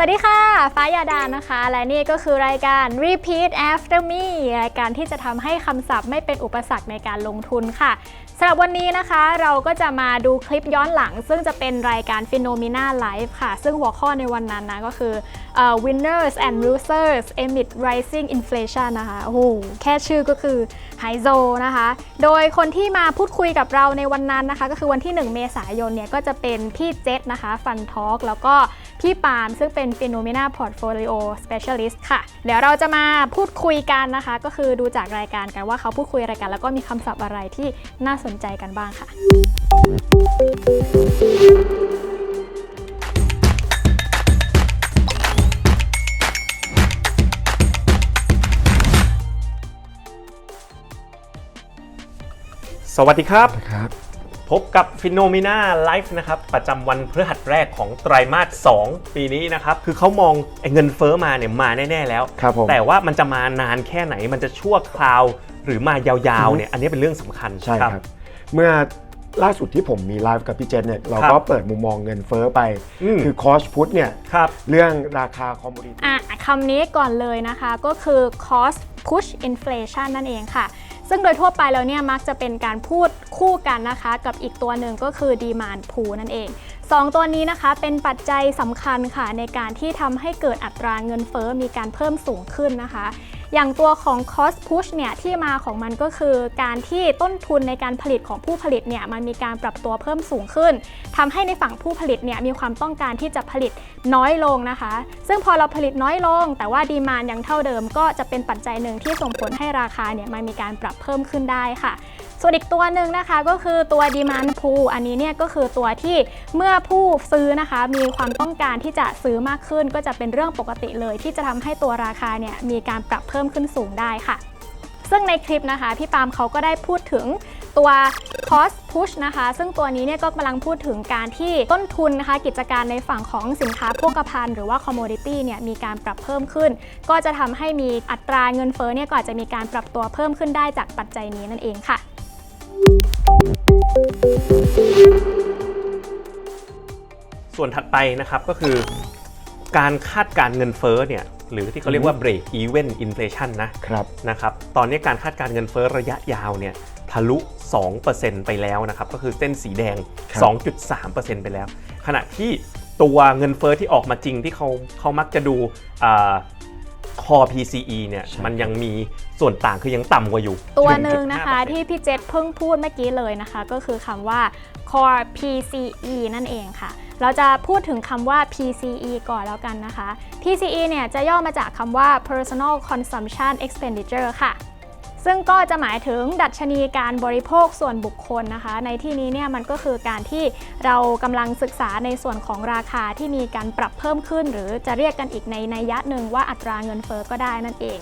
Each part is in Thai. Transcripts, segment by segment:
สวัสดีค่ะ ฟ้ายาดานะคะ และนี่ก็คือรายการ Repeat After Me รายการที่จะทำให้คำศัพท์ไม่เป็นอุปสรรคในการลงทุนค่ะ สำหรับวันนี้นะคะเราก็จะมาดูคลิปย้อนหลัง ซึ่งจะเป็นรายการ Phenomena Live ค่ะ ซึ่งหัวข้อในวันนั้นนะก็คือเอ่อ Winners and Losers Amid Rising Inflation นะคะโอ้โหแค่ชื่อก็คือไฮโซนะคะ โดยคนที่มาพูดคุยกับเราในวันนั้นนะคะ ก็คือวันที่ 1 เมษายนเนี่ยก็จะเป็นพี่เจษนะคะฟันทอ l k แล้วก็พี่ปามซึ่งเป็น Phenomena Portfolio Specialist ค่ะ เดี๋ยวเราจะมาพูดคุยกันนะคะ ก็คือดูจากรายการกันว่าเขาพูดคุยอะไรกัน แล้วก็มีคำศัพท์อะไรที่น่าสนใจกันบ้างค่ะสวัสดีครับ ครับ พบกับ p h e n o m e n a Live นะครับประจำวันพฤหัสแรกของไตรมาส 2 ปีนี้นะครับ คือเขามองไอ้เงินเฟอ้อมาเนี่ยมาแน่ ๆ แล้ว ครับผม แต่ว่ามันจะมานานแค่ไหนมันจะชั่วคราว หรือมายาวๆเนี่ยอันนี้เป็นเรื่องสำคัญ ใช่ครับ เมื่อล่าสุดที่ผมมีไลฟ์กับพี่เจษเนี่ยเราก็เปิดมุมมองเงินเฟ้อไปอืมคือคอสพุทเนี่ยครับเรื่องราคาคอมมูนิตี้อะคำนี้ก่อนเลยนะคะก็คือ cost push inflation นั่นเองค่ะ ซึ่งโดยทั่วไปแล้วเนี่ยมักจะเป็นการพูดคู่กันนะคะ กับอีกตัวหนึ่งก็คือ demand pull นั่นเองสองตัวนี้นะคะเป็นปัจจัยสำคัญค่ะในการที่ทำให้เกิดอัตราเงินเฟ้อมีการเพิ่มสูงขึ้นนะคะ อย่างตัวของ cost push เนี่ยที่มาของมันก็คือการที่ต้นทุนในการผลิตของผู้ผลิตเนี่ยมันมีการปรับตัวเพิ่มสูงขึ้นทำให้ในฝั่งผู้ผลิตเนี่ยมีความต้องการที่จะผลิตน้อยลงนะคะ ซึ่งพอเราผลิตน้อยลง แต่ว่าดีมานยังเท่าเดิม ก็จะเป็นปัจจัยหนึ่งที่ส่งผลให้ราคาเนี่ยมันมีการปรับเพิ่มขึ้นได้ค่ะส่วนอีกตัวหนึ่งนะคะก็คือตัว demand pool อันนี้เนี่ยก็คือตัวที่เมื่อผู้ซื้อนะคะมีความต้องการที่จะซื้อมากขึ้น ก็จะเป็นเรื่องปกติเลย ที่จะทำให้ตัวราคาเนี่ยมีการปรับเพิ่มพิ่มขึ้นสูงได้ค่ะ ซึ่งในคลิปนะคะ พี่ปามเขาก็ได้พูดถึงตัว cost push นะคะ ซึ่งตัวนี้เนี่ยก็กำลังพูดถึงการที่ต้นทุนนะคะ กิจการในฝั่งของสินค้าโภคภัณฑ์หรือว่า commodity เนี่ยมีการปรับเพิ่มขึ้น ก็จะทำให้มีอัตราเงินเฟ้อเนี่ยก็อาจจะมีการปรับตัวเพิ่มขึ้นได้จากปัจจัยนี้นั่นเองค่ะ ส่วนถัดไปนะครับก็คือ การคาดการเงินเฟ้อเนี่ย หรือที่เขาเรียกว่า break even inflation นะครับนะครับตอนนี้การคาดการณ์เงินเฟ้อระยะยาวเนี่ยทะลุ 2%ไปแล้วนะครับก็คือเส้นสีแดงครับ2.3%ไปแล้ว ขณะที่ตัวเงินเฟ้อที่ออกมาจริงที่เขาเขามักจะดูอ่า core PCE เนี่ยมันยังมีส่วนต่างคือยังต่ำกว่าอยู่ ตัวหนึ่งนะคะ1.5%ที่พี่เจษเพิ่งพูดเมื่อกี้เลยนะคะ ก็คือคำว่า core PCE นั่นเองค่ะ เราจะพูดถึงคำว่า PCE ก่อนแล้วกันนะคะ PCE เนี่ยจะย่อมาจากคำว่า personal consumption expenditure ค่ะ ซึ่งก็จะหมายถึงดัชนีการบริโภคส่วนบุคคลนะคะ ในที่นี้เนี่ยมันก็คือการที่เรากำลังศึกษาในส่วนของราคาที่มีการปรับเพิ่มขึ้น หรือจะเรียกกันอีกในนัยยะหนึ่งว่าอัตราเงินเฟ้อก็ได้นั่นเอง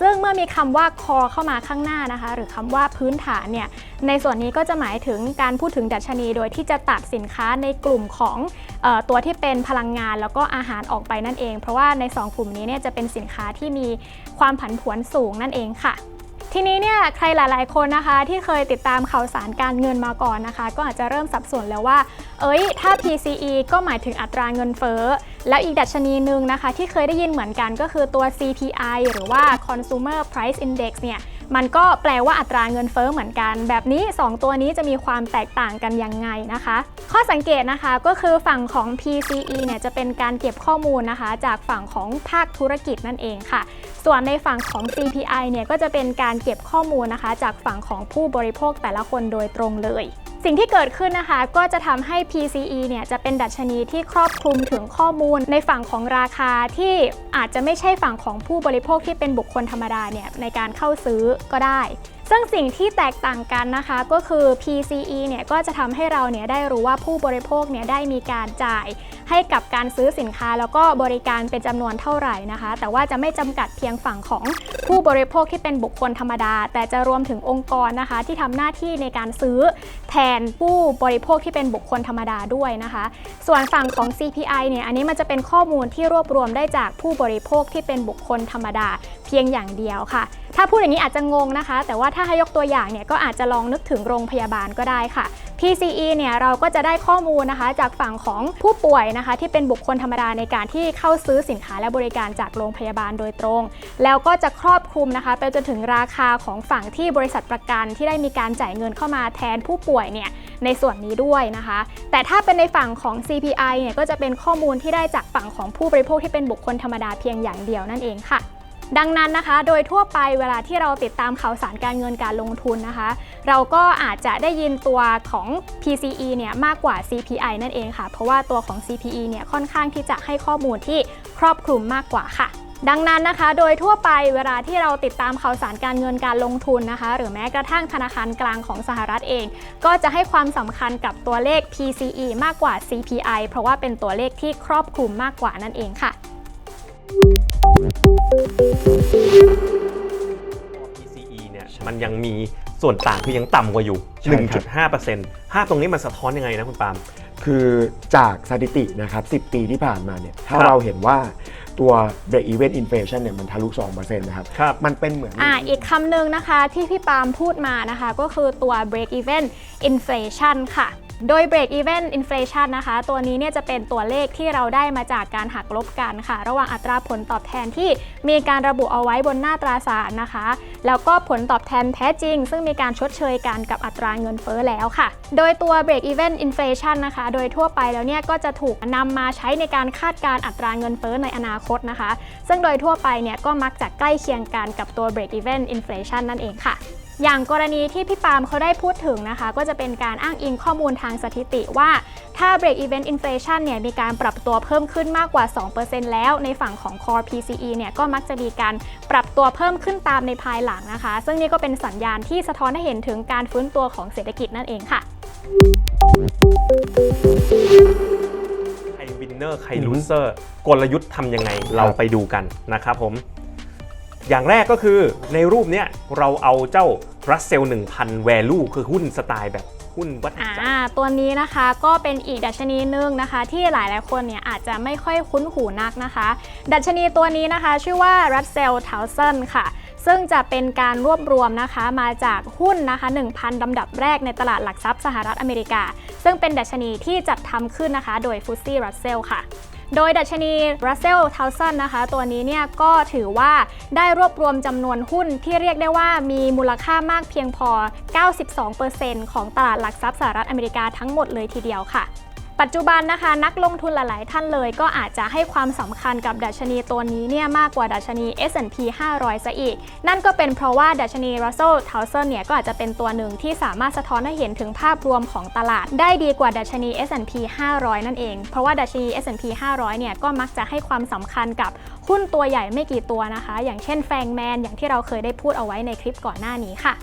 ซึ่งเมื่อมีคำว่า core เข้ามาข้างหน้านะคะ หรือคำว่าพื้นฐานเนี่ย ในส่วนนี้ก็จะหมายถึงการพูดถึงดัชนี โดยที่จะตัดสินค้าในกลุ่มของออตัวที่เป็นพลังงานแล้วก็อาหารออกไปนั่นเอง เพราะว่าใน 2 กลุ่มนี้เนี่ยจะเป็นสินค้าที่มีความผันผวนสูงนั่นเองค่ะ ทีนี้เนี่ยใครหลาย ๆ คนนะคะ ที่เคยติดตามข่าวสารการเงินมาก่อนนะคะ ก็อาจจะเริ่มสับสนแล้วว่า เอ้ย ถ้า PCE ก็หมายถึงอัตราเงินเฟ้อ แล้วอีกดัชนีหนึ่งนะคะ ที่เคยได้ยินเหมือนกันก็คือตัว CPI หรือว่า Consumer Price Index เนี่ยมันก็แปลว่าอัตราเงินเฟ้อเหมือนกัน แบบนี้ 2 ตัวนี้จะมีความแตกต่างกันยังไงนะคะ ข้อสังเกตนะคะก็คือฝั่งของ PCE เนี่ยจะเป็นการเก็บข้อมูลนะคะ จากฝั่งของภาคธุรกิจนั่นเองค่ะ ส่วนในฝั่งของ CPI เนี่ยก็จะเป็นการเก็บข้อมูลนะคะ จากฝั่งของผู้บริโภคแต่ละคนโดยตรงเลย สิ่งที่เกิดขึ้นนะคะก็จะทำให้ PCE เนี่ยจะเป็นดัชนีที่ครอบคลุมถึงข้อมูล ในฝั่งของราคาที่อาจจะไม่ใช่ฝั่งของผู้บริโภคที่เป็นบุคคลธรรมดาเนี่ยในการเข้าซื้อก็ได้ ซึ่งสิ่งที่แตกต่างกันนะคะก็คือ PCE เนี่ยก็จะทำให้เราเนี่ยได้รู้ว่าผู้บริโภคเนี่ยได้มีการจ่ายให้กับการซื้อสินค้า แล้วก็บริการเป็นจำนวนเท่าไหร่นะคะ แต่ว่าจะไม่จำกัดเพียงฝั่งของผู้บริโภคที่เป็นบุคคลธรรมดา แต่จะรวมถึงองค์กรนะคะ ที่ทำหน้าที่ในการซื้อแทนผู้บริโภคที่เป็นบุคคลธรรมดาด้วยนะคะ ส่วนฝั่งของ CPI เนี่ยอันนี้มันจะเป็นข้อมูลที่รวบรวมได้จากผู้บริโภคที่เป็นบุคคลธรรมดาเพียงอย่างเดียวค่ะ ถ้าพูดอย่างนี้อาจจะงงนะคะ แต่ว่าถ้าให้ยกตัวอย่างเนี่ยก็อาจจะลองนึกถึงโรงพยาบาลก็ได้ค่ะ PCE เนี่ยเราก็จะได้ข้อมูลนะคะ จากฝั่งของผู้ป่วยนะคะ ที่เป็นบุคคลธรรมดาในการที่เข้าซื้อสินค้าและบริการจากโรงพยาบาลโดยตรง แล้วก็จะครอบคลุมนะคะ ไปจนถึงราคาของฝั่งที่บริษัทประกันที่ได้มีการจ่ายเงินเข้ามาแทนผู้ป่วยเนี่ยในส่วนนี้ด้วยนะคะ แต่ถ้าเป็นในฝั่งของ CPI เนี่ยก็จะเป็นข้อมูลที่ได้จากฝั่งของผู้บริโภคที่เป็นบุคคลธรรมดาเพียงอย่างเดียวนั่นเองค่ะ ดังนั้นนะคะ โดยทั่วไปเวลาที่เราติดตามข่าวสารการเงินการลงทุนนะคะ เราก็อาจจะได้ยินตัวของ PCE เนี่ยมากกว่า CPI นั่นเองค่ะ เพราะว่าตัวของ CPE เนี่ยค่อนข้างที่จะให้ข้อมูลที่ครอบคลุมมากกว่าค่ะ ดังนั้นนะคะ โดยทั่วไปเวลาที่เราติดตามข่าวสารการเงินการลงทุนนะคะ หรือแม้กระทั่งธนาคารกลางของสหรัฐเอง ก็จะให้ความสำคัญกับตัวเลข PCE มากกว่า CPI เพราะว่าเป็นตัวเลขที่ครอบคลุมมากกว่านั่นเองค่ะ PCE เนี่ยมันยังมีส่วนต่างคือยังต่ำกว่าอยู่ ใช่ครับ 1.5%ภาพตรงนี้มันสะท้อนยังไงนะคุณปาล์ม คือจากสถิตินะครับ 10 ปีที่ผ่านมาเนี่ย ถ้าครับ เราเห็นว่าตัว break even inflation เนี่ยมันทะลุ 2%นะครับ ครับ มันเป็นเหมือน อ่าอีกคำหนึ่งนะคะที่พี่ปาล์มพูดมานะคะ ก็คือตัว break even inflation ค่ะ โดย break even inflation นะคะ ตัวนี้เนี่ยจะเป็นตัวเลขที่เราได้มาจากการหักลบกันค่ะ ระหว่างอัตราผลตอบแทนที่มีการระบุเอาไว้บนหน้าตราสารนะคะ แล้วก็ผลตอบแทนแท้จริง ซึ่งมีการชดเชยกันกับอัตราเงินเฟ้อแล้วค่ะ โดยตัว break even inflation นะคะ โดยทั่วไปแล้วเนี่ยก็จะถูกนำมาใช้ในการคาดการอัตราเงินเฟ้อในอนาคตนะคะ ซึ่งโดยทั่วไปเนี่ยก็มักจะใกล้เคียงกันกับตัว break even inflation นั่นเองค่ะ อย่างกรณีที่พี่ปาล์มเขาได้พูดถึงนะคะ ก็จะเป็นการอ้างอิงข้อมูลทางสถิติว่าถ้า break even inflation เนี่ยมีการปรับตัวเพิ่มขึ้นมากกว่า 2%แล้วในฝั่งของ core PCE เนี่ยก็มักจะมีการปรับตัวเพิ่มขึ้นตามในภายหลังนะคะ ซึ่งนี่ก็เป็นสัญญาณที่สะท้อนให้เห็นถึงการฟื้นตัวของเศรษฐกิจนั่นเองค่ะใครวินเนอร์ใครลูเซอร์กลยุทธ์ทำยังไงเราไปดูกันนะครับผม อย่างแรกก็คือในรูปเนี้ยเราเอาเจ้า Russell 1000 Value คือหุ้นสไตล์แบบหุ้นวัฏจักรอ่าตัวนี้นะคะก็เป็นอีกดัชนีหนึ่งนะคะ ที่หลายๆคนเนี่ยอาจจะไม่ค่อยคุ้นหูนักนะคะ ดัชนีตัวนี้นะคะ ชื่อว่า Russell 1000ค่ะ ซึ่งจะเป็นการรวบรวมนะคะมาจากหุ้นนะคะ 1,000ลำดับแรกในตลาดหลักทรัพย์สหรัฐอเมริกา ซึ่งเป็นดัชนีที่จัดทำขึ้นนะคะ โดย f t s e Russell ค่ะ โดยดัชนี Russell 1000นะคะ ตัวนี้เนี่ยก็ถือว่าได้รวบรวมจำนวนหุ้นที่เรียกได้ว่ามีมูลค่ามากเพียงพอ 92%ของตลาดหลักทรัพย์สหรัฐอเมริกาทั้งหมดเลยทีเดียวค่ะ ปัจจุบันนะคะ นักลงทุนหลาย ๆ ท่านเลย ก็อาจจะให้ความสำคัญกับดัชนีตัวนี้เนี่ยมากกว่าดัชนี S&P 500 ซะอีก นั่นก็เป็นเพราะว่าดัชนี Russell 1000เนี่ยก็อาจจะเป็นตัวหนึ่งที่สามารถสะท้อนให้เห็นถึงภาพรวมของตลาด ได้ดีกว่าดัชนี S&P 500 นั่นเอง เพราะว่าดัชนี S&P 500 เนี่ยก็มักจะให้ความสำคัญกับหุ้นตัวใหญ่ไม่กี่ตัวนะคะ อย่างเช่นแฟงแมนอย่างที่เราเคยได้พูดเอาไว้ในคลิปก่อนหน้านี้ค่ะ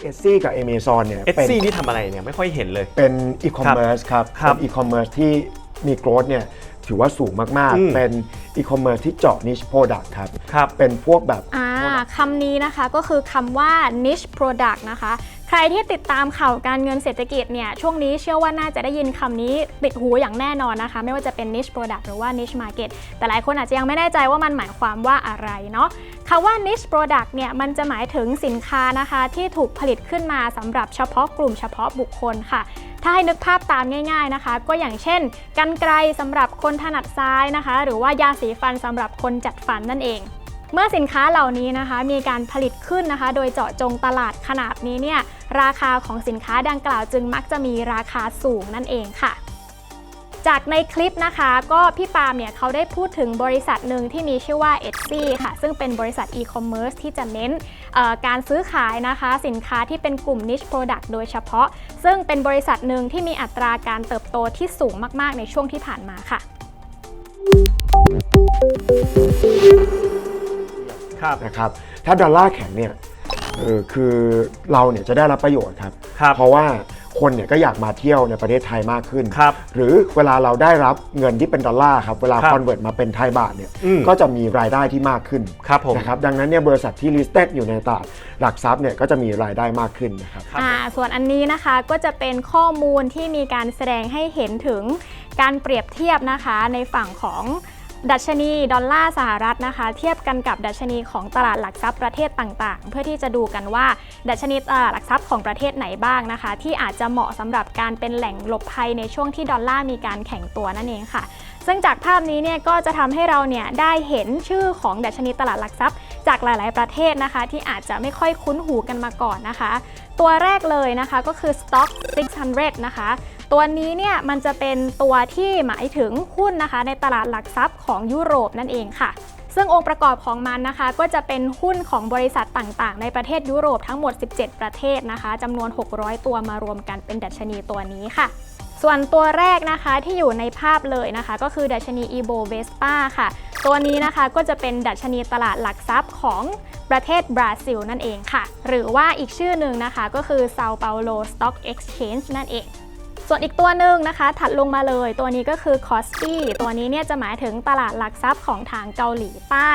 อย่าง e อ s กับ Amazon เนี่ยเอเป็นซี่นี่ทำอะไรเนี่ยไม่ค่อยเห็นเลย เป็นอีคอมเมิร์ซครับครับเป็นอีคอมเมิร์ซที่มีโกรธเนี่ยถือว่าสูงมาก อืม ๆ เป็นอีคอมเมิร์ซที่เจาะ niche product ครับ ครับ เป็นพวกแบบ อ่าคำนี้นะคะก็คือคำว่า niche product นะคะ ใครที่ติดตามข่าวการเงินเศรษฐกิจเนี่ยช่วงนี้เชื่อว่าน่าจะได้ยินคำนี้ติดหูอย่างแน่นอนนะคะ ไม่ว่าจะเป็น niche product หรือว่า niche market แต่หลายคนอาจจะยังไม่แน่ใจว่ามันหมายความว่าอะไรเนาะคำว่า niche product เนี่ยมันจะหมายถึงสินค้านะคะ ที่ถูกผลิตขึ้นมาสำหรับเฉพาะกลุ่มเฉพาะบุคคลค่ะถ้าให้นึกภาพตามง่าย ๆนะคะ ก็อย่างเช่นกันไกลสำหรับคนถนัดซ้ายนะคะ หรือว่ายาสีฟันสำหรับคนจัดฟันนั่นเอง เมื่อสินค้าเหล่านี้นะคะ มีการผลิตขึ้นนะคะ โดยเจาะจงตลาดขนาดนี้เนี่ยราคาของสินค้าดังกล่าวจึงมักจะมีราคาสูงนั่นเองค่ะจากในคลิปนะคะก็พี่ปาล์มเนี่ยเขาได้พูดถึงบริษัทหนึ่งที่มีชื่อว่า Etsy ค่ะ ซึ่งเป็นบริษัทอีคอมเมิร์ซที่จะเน้นการซื้อขายนะคะ สินค้าที่เป็นกลุ่ม niche product โดยเฉพาะ ซึ่งเป็นบริษัทหนึ่งที่มีอัตราการเติบโตที่สูงมาก ๆ ในช่วงที่ผ่านมาค่ะ ครับนะครับถ้าดอลลาร์แข็งเนี่ยเออคือเราเนี่ยจะได้รับประโยชน์ครับครับเพราะว่าคนเนี่ยก็อยากมาเที่ยวในประเทศไทยมากขึ้น ครับหรือเวลาเราได้รับเงินที่เป็นดอลลาร์ครับเวลาครับคอนเวิร์ตมาเป็นไทยบาทเนี่ยอืม ก็จะมีรายได้ที่มากขึ้นครับผม นะครับดังนั้นเนี่ยบริษัทที่ listed อยู่ในตลาดหลักทรัพย์เนี่ยก็จะมีรายได้มากขึ้นนะครับ ครับ อ่าส่วนอันนี้นะคะก็จะเป็นข้อมูลที่มีการแสดงให้เห็นถึงการเปรียบเทียบนะคะในฝั่งของ ดัชนีดอลลาร์สหรัฐนะคะ เทียบกันกับดัชนีของตลาดหลักทรัพย์ประเทศต่างๆ เพื่อที่จะดูกันว่า ดัชนีตลาดหลักทรัพย์ของประเทศไหนบ้างนะคะ ที่อาจจะเหมาะสำหรับการเป็นแหล่งหลบภัยในช่วงที่ดอลลาร์มีการแข็งตัวนั่นเองค่ะซึ่งจากภาพนี้เนี่ยก็จะทำให้เราเนี่ยได้เห็นชื่อของดัชนีตลาดหลักทรัพย์ จากหลาย ๆ ประเทศนะคะ ที่อาจจะไม่ค่อยคุ้นหูกันมาก่อนนะคะ ตัวแรกเลยนะคะก็คือ Stock 600 นะคะ ตัวนี้เนี่ยมันจะเป็นตัวที่หมายถึงหุ้นนะคะ ในตลาดหลักทรัพย์ของยุโรปนั่นเองค่ะซึ่งองค์ประกอบของมันนะคะ ก็จะเป็นหุ้นของบริษัทต่างๆ ในประเทศยุโรปทั้งหมด 17 ประเทศนะคะจำนวน 600 ตัวมารวมกันเป็นดัชนีตัวนี้ค่ะ ส่วนตัวแรกนะคะที่อยู่ในภาพเลยนะคะ ก็คือดัชนี e b o v e s p a ค่ะ ตัวนี้นะคะก็จะเป็นดัชนีตลาดหลักทรัพย์ของประเทศบราซิลนั่นเองค่ะ หรือว่าอีกชื่อหนึ่งนะคะก็คือ Sao Paulo Stock Exchange นั่นเอง ส่วนอีกตัวหนึ่งนะคะถัดลงมาเลย ตัวนี้ก็คือ c o s p i ตัวนี้เนี่ยจะหมายถึงตลาดหลักทรัพย์ของทางเกาหลีใต้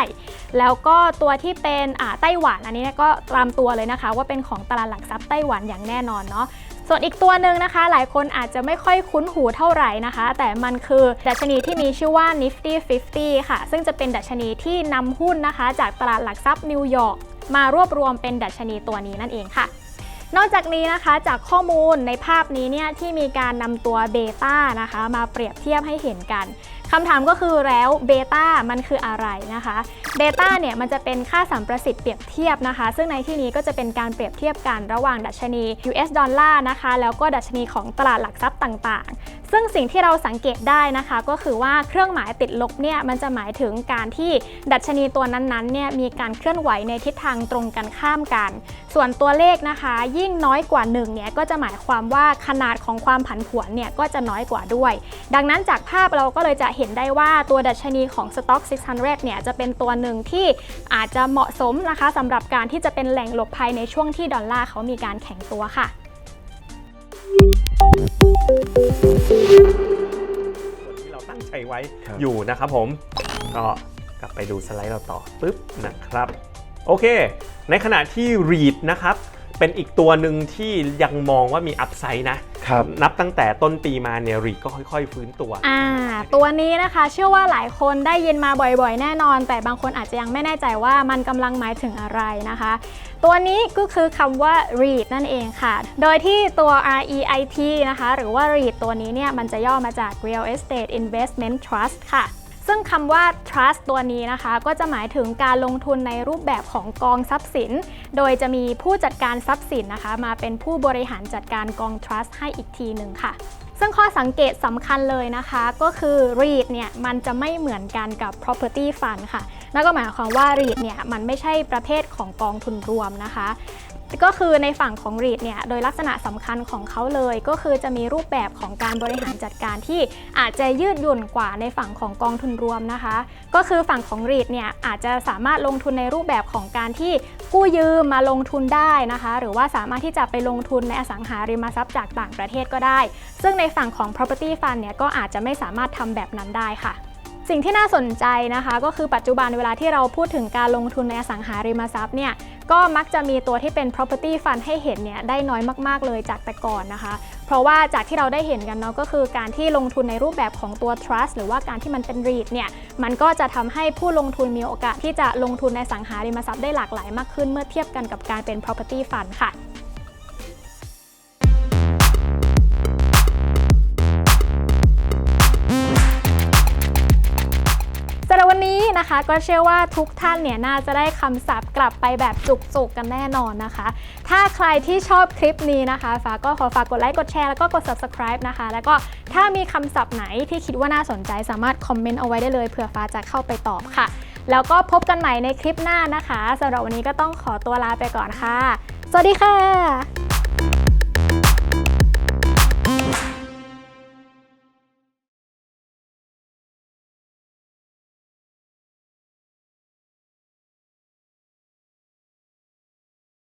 แล้วก็ตัวที่เป็นไต้หวันอันนี้ก็ตามตัวเลยนะคะ ว่าเป็นของตลาดหลักทรัพย์ไต้หวันอย่างแน่นอนเนาะ ส่วนอีกตัวหนึ่งนะคะ หลายคนอาจจะไม่ค่อยคุ้นหูเท่าไหร่นะคะ แต่มันคือดัชนีที่มีชื่อว่า Nifty 50 ค่ะ ซึ่งจะเป็นดัชนีที่นำหุ้นนะคะ จากตลาดหลักทรัพย์นิวยอร์กมารวบรวมเป็นดัชนีตัวนี้นั่นเองค่ะ นอกจากนี้นะคะจากข้อมูลในภาพนี้เนี่ยที่มีการนำตัวเบต้านะคะมาเปรียบเทียบให้เห็นกันคำถามก็คือแล้วเบต้ามันคืออะไรนะคะเบต้าเนี่ยมันจะเป็นค่าสัมประสิทธิ์เปรียบเทียบนะคะ ซึ่งในที่นี้ก็จะเป็นการเปรียบเทียบกันระหว่างดัชนี US ดอลลาร์นะคะ แล้วก็ดัชนีของตลาดหลักทรัพย์ต่างๆ ซึ่งสิ่งที่เราสังเกตได้นะคะ ก็คือว่าเครื่องหมายติดลบเนี่ยมันจะหมายถึงการที่ดัชนีตัวนั้นๆเนี่ยมีการเคลื่อนไหวในทิศทางตรงกันข้ามกัน ส่วนตัวเลขนะคะยิ่งน้อยกว่า1เนี่ยก็จะหมายความว่าขนาดของความผันผวนเนี่ยก็จะน้อยกว่าด้วย ดังนั้นจากภาพเราก็เลยจะเห็นได้ว่าตัวดัชนีของ Stock 600 เนี่ยจะเป็นตัวหนึ่งที่อาจจะเหมาะสมนะคะสำหรับการที่จะเป็นแหล่งหลบภัยในช่วงที่ดอลลาร์เขามีการแข็งตัวค่ะส่วนที่เราตั้งใจไว้ครับ อยู่นะครับผม ก็กลับไปดูสไลด์เราต่อปุ๊บนะครับ โอเค ในขณะที่ REIT นะครับ เป็นอีกตัวหนึ่งที่ยังมองว่ามีอัพไซด์นะ ครับ นับตั้งแต่ต้นปีมาเนี่ย REIT ก็ค่อย ๆ ฟื้นตัว อ่า ตัวนี้นะคะเชื่อว่าหลายคนได้ยินมาบ่อยๆ แน่นอน แต่บางคนอาจจะยังไม่แน่ใจว่ามันกำลังหมายถึงอะไรนะคะ ตัวนี้ก็คือคำว่า REIT นั่นเองค่ะ โดยที่ตัว REIT นะคะ หรือว่า REIT ตัวนี้เนี่ยมันจะย่อมาจาก Real Estate Investment Trust ค่ะ ซึ่งคำว่า trust ตัวนี้นะคะ ก็จะหมายถึงการลงทุนในรูปแบบของกองทรัพย์สิน โดยจะมีผู้จัดการทรัพย์สินนะคะ มาเป็นผู้บริหารจัดการกอง trust ให้อีกทีหนึ่งค่ะซึ่งข้อสังเกตสำคัญเลยนะคะ ก็คือ REIT เนี่ยมันจะไม่เหมือนกันกับ property fund ค่ะ นั่นก็หมายความว่า REIT เนี่ยมันไม่ใช่ประเภทของกองทุนรวมนะคะ ก็คือในฝั่งของ REIT เนี่ยโดยลักษณะสำคัญของเขาเลย ก็คือจะมีรูปแบบของการบริหารจัดการที่อาจจะยืดหยุ่นกว่าในฝั่งของกองทุนรวมนะคะ ก็คือฝั่งของ REIT เนี่ยอาจจะสามารถลงทุนในรูปแบบของการที่กู้ยืมมาลงทุนได้นะคะ หรือว่าสามารถที่จะไปลงทุนในอสังหาริมทรัพย์จากต่างประเทศก็ได้ ซึ่งในฝั่งของ property fund เนี่ยก็อาจจะไม่สามารถทำแบบนั้นได้ค่ะ สิ่งที่น่าสนใจนะคะ ก็คือปัจจุบันเวลาที่เราพูดถึงการลงทุนในอสังหาริมทรัพย์เนี่ยก็มักจะมีตัวที่เป็น property fund ให้เห็นเนี่ยได้น้อยมากๆเลยจากแต่ก่อนนะคะ เพราะว่าจากที่เราได้เห็นกันเนาะก็คือการที่ลงทุนในรูปแบบของตัว trust หรือว่าการที่มันเป็น REIT เนี่ยมันก็จะทำให้ผู้ลงทุนมีโอกาสที่จะลงทุนในอสังหาริมทรัพย์ได้หลากหลายมากขึ้นเมื่อเทียบกันกับการเป็น property fund ค่ะ นะคะ ก็เชื่อว่าทุกท่านเนี่ยน่าจะได้คำศัพท์กลับไปแบบจุกๆกันแน่นอนนะคะ ถ้าใครที่ชอบคลิปนี้นะคะฟ้าก็ขอฝากกดไลค์กดแชร์แล้วก็กด subscribe นะคะ แล้วก็ถ้ามีคำศัพท์ไหนที่คิดว่าน่าสนใจสามารถคอมเมนต์เอาไว้ได้เลยเผื่อฟ้าจะเข้าไปตอบค่ะ แล้วก็พบกันใหม่ในคลิปหน้านะคะสำหรับวันนี้ก็ต้องขอตัวลาไปก่อนค่ะ สวัสดีค่ะ